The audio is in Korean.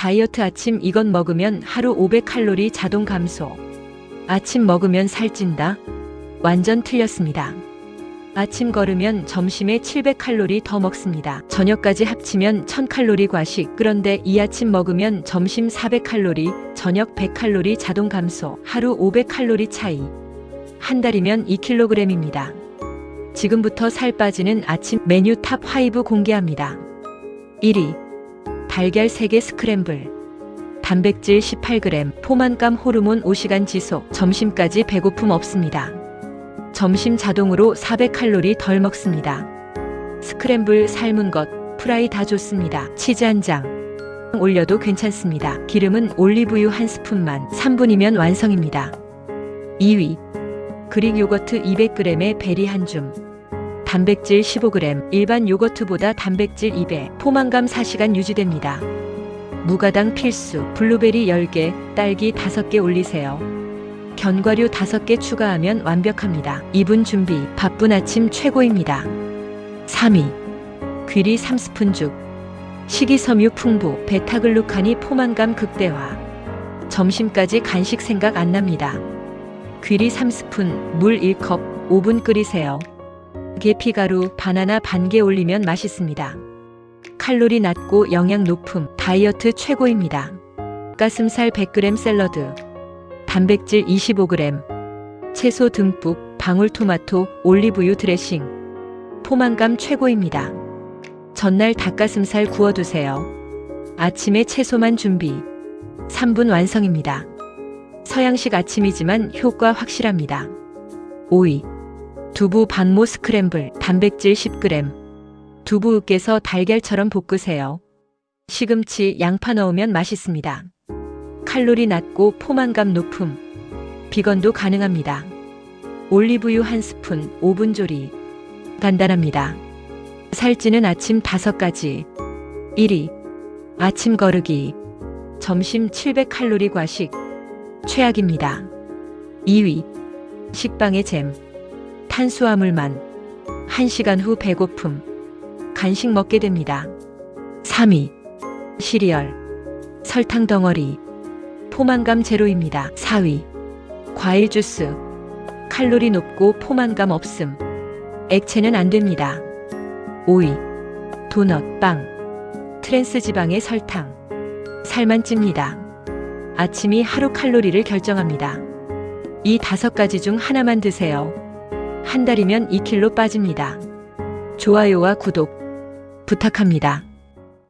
다이어트 아침 이것 먹으면 하루 500칼로리 자동 감소. 아침 먹으면 살찐다? 완전 틀렸습니다. 아침 걸으면 점심에 700칼로리 더 먹습니다. 저녁까지 합치면 1000칼로리 과식. 그런데 이 아침 먹으면 점심 400칼로리, 저녁 100칼로리 자동 감소. 하루 500칼로리 차이. 한 달이면 2kg입니다. 지금부터 살 빠지는 아침 메뉴 탑5 공개합니다. 1위. 달걀 3개 스크램블. 단백질 18g, 포만감 호르몬 5시간 지속, 점심까지 배고픔 없습니다. 점심 자동으로 400칼로리 덜 먹습니다. 스크램블 삶은 것, 프라이 다 좋습니다. 치즈 한 장. 올려도 괜찮습니다. 기름은 올리브유 한 스푼만 3분이면 완성입니다. 2위. 그릭 요거트 200g에 베리 한 줌. 단백질 15g, 일반 요거트보다 단백질 2배, 포만감 4시간 유지됩니다. 무가당 필수, 블루베리 10개, 딸기 5개 올리세요. 견과류 5개 추가하면 완벽합니다. 2분 준비, 바쁜 아침 최고입니다. 3위. 귀리 3스푼 죽. 식이섬유 풍부, 베타글루칸이 포만감 극대화. 점심까지 간식 생각 안 납니다. 귀리 3스푼, 물 1컵, 5분 끓이세요. 계피가루 바나나 반 개 올리면 맛있습니다. 칼로리 낮고 영양 높음, 다이어트 최고입니다. 가슴살 100g 샐러드, 단백질 25g, 채소 듬뿍, 방울토마토, 올리브유 드레싱, 포만감 최고입니다. 전날 닭가슴살 구워두세요. 아침에 채소만 준비. 3분 완성입니다. 서양식 아침이지만 효과 확실합니다. 5위. 두부 반모 스크램블, 단백질 10g. 두부 으깨서 달걀처럼 볶으세요. 시금치, 양파 넣으면 맛있습니다. 칼로리 낮고 포만감 높음. 비건도 가능합니다. 올리브유 한 스푼, 5분 조리. 간단합니다. 살찌는 아침 5가지. 1위. 아침 거르기. 점심 700칼로리 과식. 최악입니다. 2위. 식빵의 잼. 탄수화물만. 1시간 후 배고픔. 간식 먹게 됩니다. 3위. 시리얼. 설탕 덩어리. 포만감 제로입니다. 4위. 과일 주스. 칼로리 높고 포만감 없음. 액체는 안 됩니다. 5위. 도넛, 빵. 트랜스 지방의 설탕. 살만 찝니다. 아침이 하루 칼로리를 결정합니다. 이 다섯 가지 중 하나만 드세요. 한 달이면 2kg 빠집니다. 좋아요와 구독 부탁합니다.